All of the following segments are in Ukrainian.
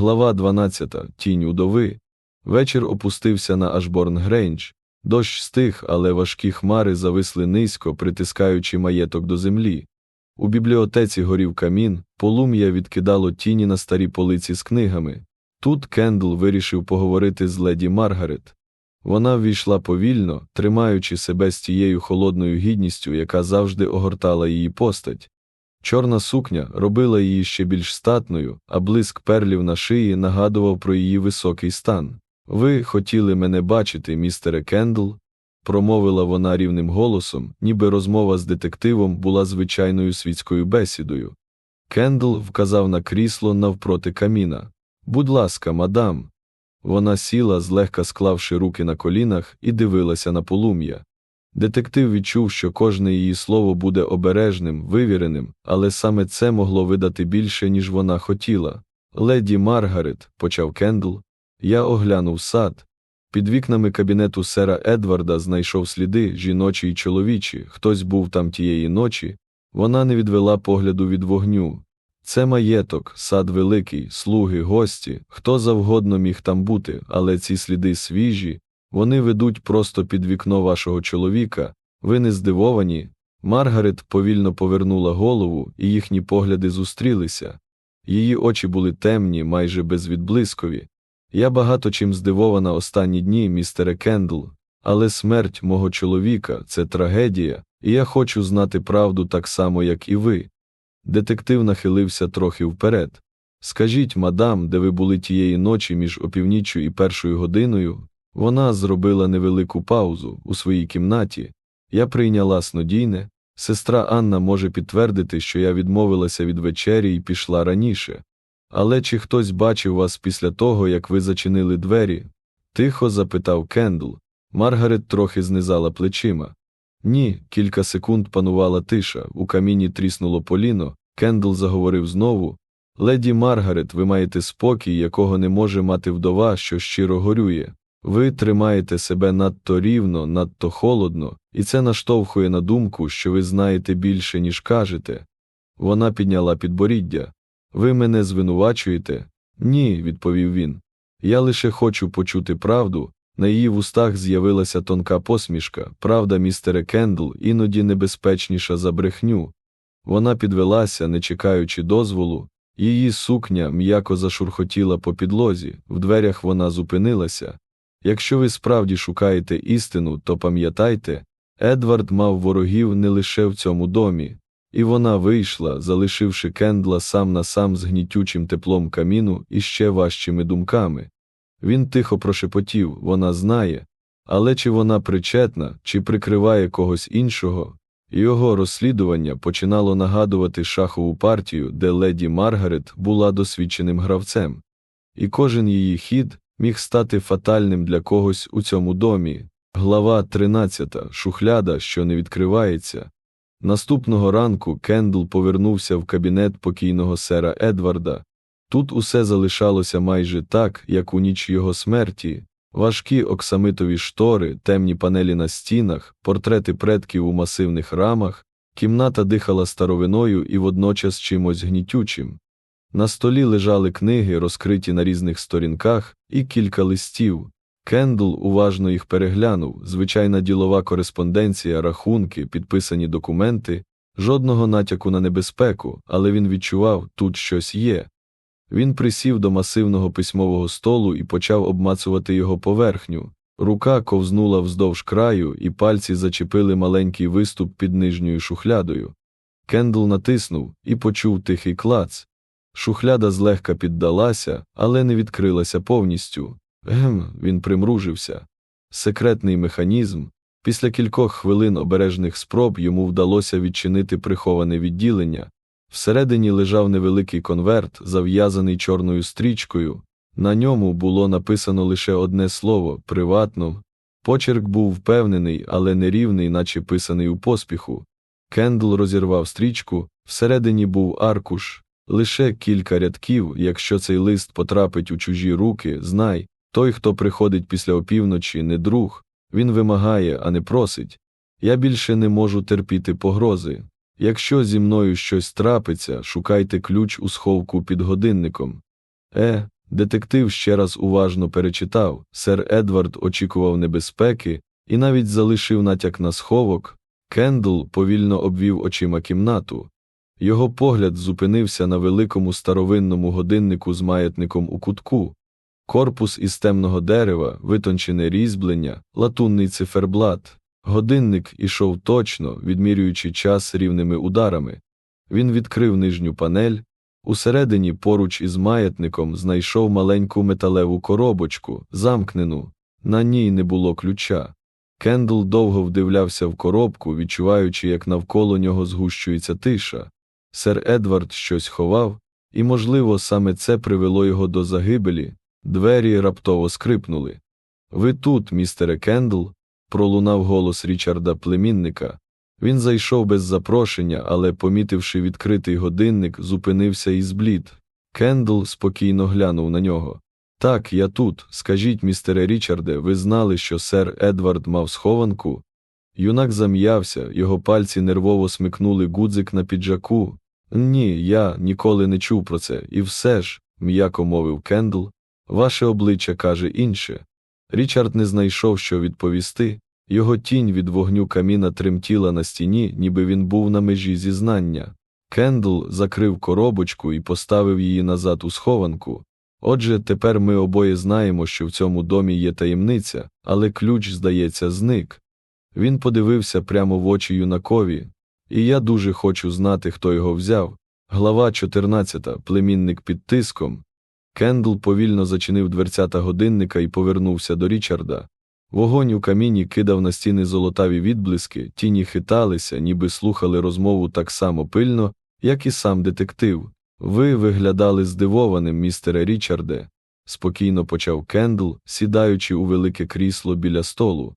Глава 12. Тінь удови. Вечір опустився на Ашборн Грейндж. Дощ стих, але важкі хмари зависли низько, притискаючи маєток до землі. У бібліотеці горів камін, полум'я відкидало тіні на старі полиці з книгами. Тут Кендл вирішив поговорити з леді Маргарет. Вона ввійшла повільно, тримаючи себе з тією холодною гідністю, яка завжди огортала її постать. Чорна сукня робила її ще більш статною, а блиск перлів на шиї нагадував про її високий стан. Ви хотіли мене бачити, містере Кендл? промовила вона рівним голосом, ніби розмова з детективом була звичайною світською бесідою. Кендл вказав на крісло навпроти каміна. Будь ласка, мадам. Вона сіла, злегка склавши руки на колінах, і дивилася на полум'я. Детектив відчув, що кожне її слово буде обережним, вивіреним, але саме це могло видати більше, ніж вона хотіла. Леді Маргарет, почав Кендл, я оглянув сад. Під вікнами кабінету сера Едварда знайшов сліди жіночі й чоловічі, хтось був там тієї ночі. Вона не відвела погляду від вогню. Це маєток, сад великий, слуги, гості, хто завгодно міг там бути, але ці сліди свіжі, вони ведуть просто під вікно вашого чоловіка. Ви не здивовані. Маргарет повільно повернула голову, і їхні погляди зустрілися. Її очі були темні, майже безвідблискові. Я багато чим здивована останні дні, містере Кендл, але смерть мого чоловіка це трагедія, і я хочу знати правду так само, як і ви. Детектив нахилився трохи вперед. Скажіть, мадам, де ви були тієї ночі між опівніччю і першою годиною? Вона зробила невелику паузу у своїй кімнаті. Я прийняла снодійне. Сестра Анна може підтвердити, що я відмовилася від вечері і пішла раніше. Але чи хтось бачив вас після того, як ви зачинили двері? Тихо запитав Кендл. Маргарет трохи знизала плечима. Ні, кілька секунд панувала тиша, у каміні тріснуло поліно, Кендл заговорив знову. Леді Маргарет, ви маєте спокій, якого не може мати вдова, що щиро горює. Ви тримаєте себе надто рівно, надто холодно, і це наштовхує на думку, що ви знаєте більше, ніж кажете. Вона підняла підборіддя. Ви мене звинувачуєте? Ні, відповів він. Я лише хочу почути правду. На її вустах з'явилася тонка посмішка, правда, містере Кендл, іноді небезпечніша за брехню. Вона підвелася, не чекаючи дозволу, її сукня м'яко зашурхотіла по підлозі, в дверях вона зупинилася. Якщо ви справді шукаєте істину, то пам'ятайте, Едвард мав ворогів не лише в цьому домі, і вона вийшла, залишивши Кендла сам на сам з гнітючим теплом каміну і ще важчими думками. Він тихо прошепотів вона знає, але чи вона причетна, чи прикриває когось іншого, його розслідування починало нагадувати шахову партію, де леді Маргарет була досвідченим гравцем, і кожен її хід міг стати фатальним для когось у цьому домі. Глава 13. Шухляда, що не відкривається. Наступного ранку Кендл повернувся в кабінет покійного сера Едварда. Тут усе залишалося майже так, як у ніч його смерті. Важкі оксамитові штори, темні панелі на стінах, портрети предків у масивних рамах, кімната дихала старовиною і водночас чимось гнітючим. На столі лежали книги, розкриті на різних сторінках, і кілька листів. Кендл уважно їх переглянув, звичайна ділова кореспонденція, рахунки, підписані документи, жодного натяку на небезпеку, але він відчував, тут щось є. Він присів до масивного письмового столу і почав обмацувати його поверхню. Рука ковзнула вздовж краю, і пальці зачепили маленький виступ під нижньою шухлядою. Кендл натиснув і почув тихий клац. Шухляда злегка піддалася, але не відкрилася повністю. Гем, він примружився. Секретний механізм. Після кількох хвилин обережних спроб йому вдалося відчинити приховане відділення. Всередині лежав невеликий конверт, зав'язаний чорною стрічкою. На ньому було написано лише одне слово приватно. Почерк був впевнений, але нерівний, наче писаний у поспіху. Кендл розірвав стрічку, всередині був аркуш, лише кілька рядків, якщо цей лист потрапить у чужі руки, знай, той, хто приходить після опівночі, не друг, він вимагає, а не просить. Я більше не можу терпіти погрози. Якщо зі мною щось трапиться, шукайте ключ у сховку під годинником. Е, Детектив ще раз уважно перечитав, сер Едвард очікував небезпеки і навіть залишив натяк на сховок. Кендл повільно обвів очима кімнату. Його погляд зупинився на великому старовинному годиннику з маятником у кутку. Корпус із темного дерева, витончене різьблення, латунний циферблат. Годинник ішов точно, відмірюючи час рівними ударами. Він відкрив нижню панель. Усередині, поруч із маятником, знайшов маленьку металеву коробочку, замкнену. На ній не було ключа. Кендл довго вдивлявся в коробку, відчуваючи, як навколо нього згущується тиша. Сер Едвард щось ховав, і, можливо, саме це привело його до загибелі. Двері раптово скрипнули. Ви тут, містере Кендл, пролунав голос Річарда племінника. Він зайшов без запрошення, але, помітивши відкритий годинник, зупинився і зблід. Кендл спокійно глянув на нього. Так, я тут. Скажіть, містере Річарде, ви знали, що сер Едвард мав схованку? Юнак зам'явся, його пальці нервово смикнули гудзик на піджаку. Ні, я ніколи не чув про це, і все ж, м'яко мовив Кендл, ваше обличчя каже інше. Річард не знайшов, що відповісти. Його тінь від вогню каміна тремтіла на стіні, ніби він був на межі зізнання. Кендл закрив коробочку і поставив її назад у схованку. Отже, тепер ми обоє знаємо, що в цьому домі є таємниця, але ключ, здається, зник. Він подивився прямо в очі юнакові, і я дуже хочу знати, хто його взяв. Глава 14. Племінник під тиском. Кендл повільно зачинив дверцята годинника і повернувся до Річарда. Вогонь у каміні кидав на стіни золотаві відблиски, тіні хиталися, ніби слухали розмову так само пильно, як і сам детектив. Ви виглядали здивованим, містере Річарде, спокійно почав Кендл, сідаючи у велике крісло біля столу.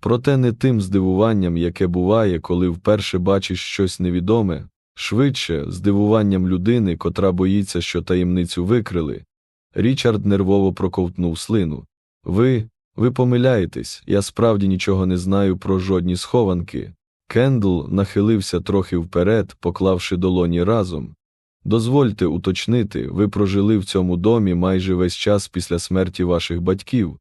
Проте не тим здивуванням, яке буває, коли вперше бачиш щось невідоме, швидше здивуванням людини, котра боїться, що таємницю викрили. Річард нервово проковтнув слину. Ви, ви помиляєтесь, я справді нічого не знаю про жодні схованки. Кендл нахилився трохи вперед, поклавши долоні разом. Дозвольте уточнити, ви прожили в цьому домі майже весь час після смерті ваших батьків.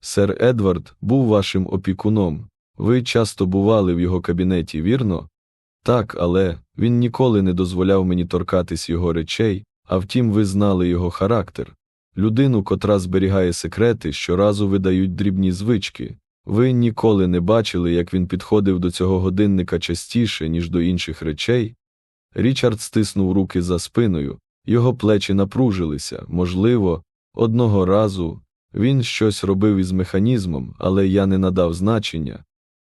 Сер Едвард був вашим опікуном. Ви часто бували в його кабінеті, вірно? Так, але він ніколи не дозволяв мені торкатись його речей, а втім, ви знали його характер. Людину, котра зберігає секрети, щоразу видають дрібні звички. Ви ніколи не бачили, як він підходив до цього годинника частіше, ніж до інших речей. Річард стиснув руки за спиною, його плечі напружилися, можливо, одного разу він щось робив із механізмом, але я не надав значення.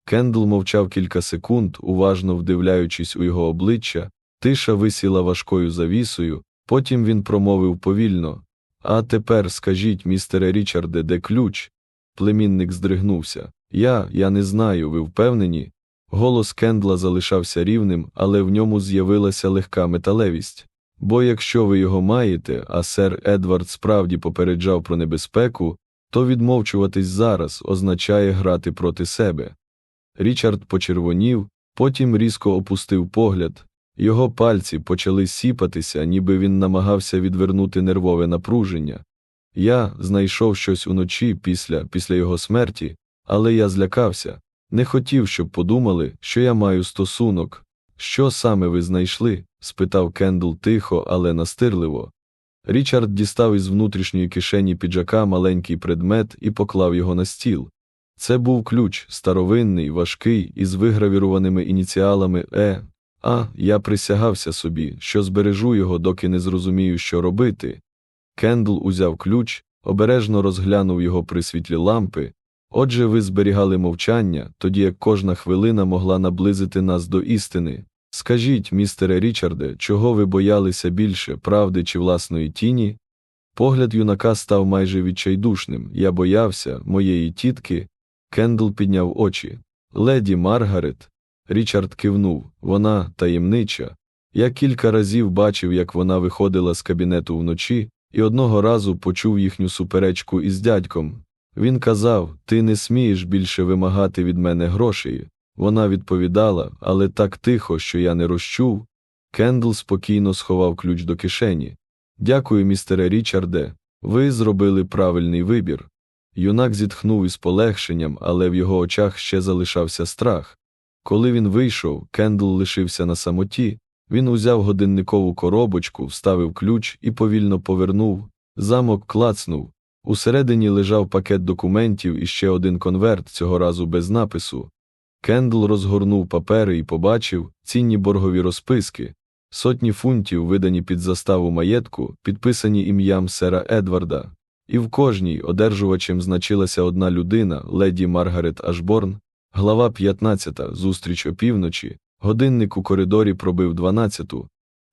Кендл мовчав кілька секунд, уважно вдивляючись у його обличчя, тиша висіла важкою завісою, потім він промовив повільно А тепер скажіть, містере Річарде, де ключ? Племінник здригнувся. Я, я не знаю, ви впевнені? Голос Кендла залишався рівним, але в ньому з'явилася легка металевість. Бо якщо ви його маєте, а сер Едвард справді попереджав про небезпеку, то відмовчуватись зараз означає грати проти себе. Річард почервонів, потім різко опустив погляд, його пальці почали сіпатися, ніби він намагався відвернути нервове напруження. Я знайшов щось уночі після, після його смерті, але я злякався, не хотів, щоб подумали, що я маю стосунок. Що саме ви знайшли? спитав Кендл тихо, але настирливо. Річард дістав із внутрішньої кишені піджака маленький предмет і поклав його на стіл. Це був ключ, старовинний, важкий, із вигравірованими ініціалами Е. А я присягався собі, що збережу його, доки не зрозумію, що робити. Кендл узяв ключ, обережно розглянув його при світлі лампи. Отже, ви зберігали мовчання, тоді як кожна хвилина могла наблизити нас до істини. Скажіть, містере Річарде, чого ви боялися більше, правди чи власної тіні? Погляд юнака став майже відчайдушним. Я боявся моєї тітки. Кендл підняв очі. Леді Маргарет. Річард кивнув. Вона таємнича. Я кілька разів бачив, як вона виходила з кабінету вночі, і одного разу почув їхню суперечку із дядьком. Він казав: Ти не смієш більше вимагати від мене грошей. Вона відповідала, але так тихо, що я не розчув. Кендл спокійно сховав ключ до кишені. Дякую, містере Річарде. Ви зробили правильний вибір. Юнак зітхнув із полегшенням, але в його очах ще залишався страх. Коли він вийшов, Кендл лишився на самоті. Він узяв годинникову коробочку, вставив ключ і повільно повернув. Замок клацнув. Усередині лежав пакет документів і ще один конверт, цього разу без напису. Кендл розгорнув папери і побачив цінні боргові розписки, сотні фунтів, видані під заставу маєтку, підписані ім'ям сера Едварда, і в кожній одержувачем значилася одна людина, леді Маргарет Ашборн, глава 15, зустріч опівночі, годинник у коридорі пробив 12.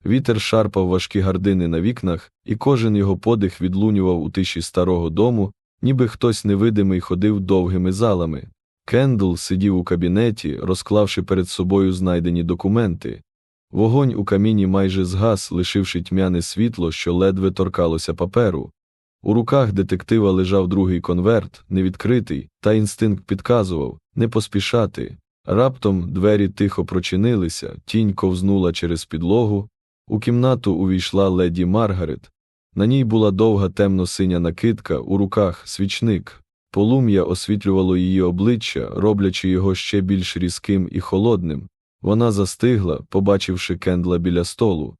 Вітер шарпав важкі гардини на вікнах, і кожен його подих відлунював у тиші старого дому, ніби хтось невидимий ходив довгими залами. Кендл сидів у кабінеті, розклавши перед собою знайдені документи. Вогонь у каміні майже згас, лишивши тьмяне світло, що ледве торкалося паперу. У руках детектива лежав другий конверт, невідкритий, та інстинкт підказував не поспішати. Раптом двері тихо прочинилися, тінь ковзнула через підлогу. У кімнату увійшла леді Маргарет. На ній була довга темно-синя накидка, у руках свічник. Полум'я освітлювало її обличчя, роблячи його ще більш різким і холодним. Вона застигла, побачивши Кендла біля столу.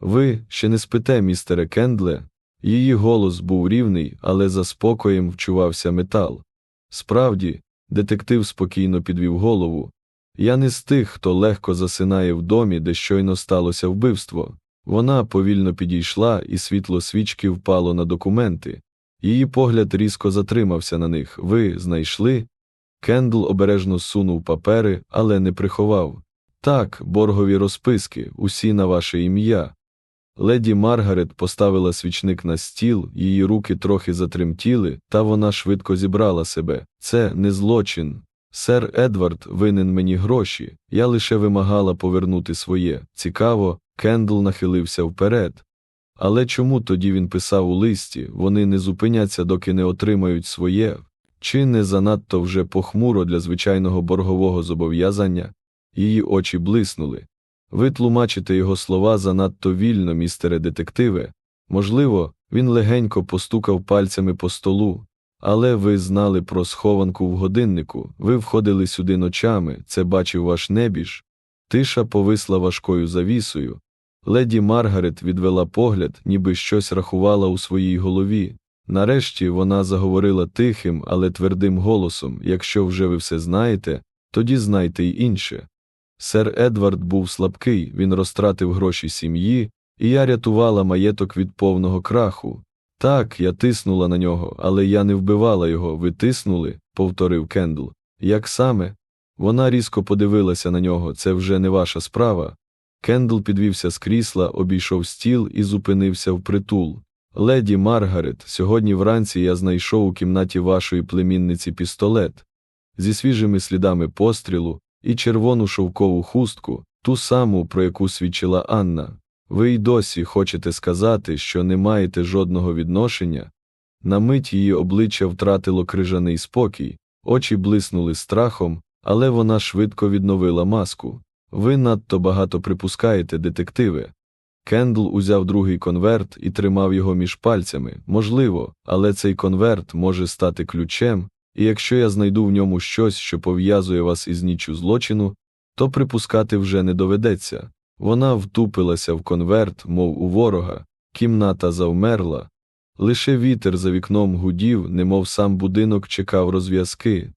Ви ще не спите, містере Кендле? Її голос був рівний, але за спокоєм вчувався метал. Справді, детектив спокійно підвів голову. Я не з тих, хто легко засинає в домі, де щойно сталося вбивство. Вона повільно підійшла, і світло свічки впало на документи. Її погляд різко затримався на них. Ви знайшли? Кендл обережно сунув папери, але не приховав. Так, боргові розписки, усі на ваше ім'я. Леді Маргарет поставила свічник на стіл, її руки трохи затремтіли, та вона швидко зібрала себе. Це не злочин. Сер Едвард винен мені гроші, я лише вимагала повернути своє. Цікаво, Кендл нахилився вперед. Але чому тоді він писав у листі вони не зупиняться, доки не отримають своє, чи не занадто вже похмуро для звичайного боргового зобов'язання? Її очі блиснули. Ви тлумачите його слова занадто вільно, містере детективе. Можливо, він легенько постукав пальцями по столу, але ви знали про схованку в годиннику, ви входили сюди ночами, це бачив ваш небіж. Тиша повисла важкою завісою. Леді Маргарет відвела погляд, ніби щось рахувала у своїй голові. Нарешті вона заговорила тихим, але твердим голосом якщо вже ви все знаєте, тоді знайте й інше. Сер Едвард був слабкий, він розтратив гроші сім'ї, і я рятувала маєток від повного краху. Так, я тиснула на нього, але я не вбивала його, ви тиснули, повторив Кендл. Як саме? Вона різко подивилася на нього, це вже не ваша справа. Кендл підвівся з крісла, обійшов стіл і зупинився впритул. Леді Маргарет, сьогодні вранці я знайшов у кімнаті вашої племінниці пістолет зі свіжими слідами пострілу і червону шовкову хустку, ту саму, про яку свідчила Анна. Ви й досі хочете сказати, що не маєте жодного відношення? На мить її обличчя втратило крижаний спокій, очі блиснули страхом, але вона швидко відновила маску. Ви надто багато припускаєте, детективи. Кендл узяв другий конверт і тримав його між пальцями. Можливо, але цей конверт може стати ключем, і якщо я знайду в ньому щось, що пов'язує вас із ніччю злочину, то припускати вже не доведеться. Вона втупилася в конверт, мов у ворога, кімната завмерла. Лише вітер за вікном гудів, немов сам будинок чекав розв'язки.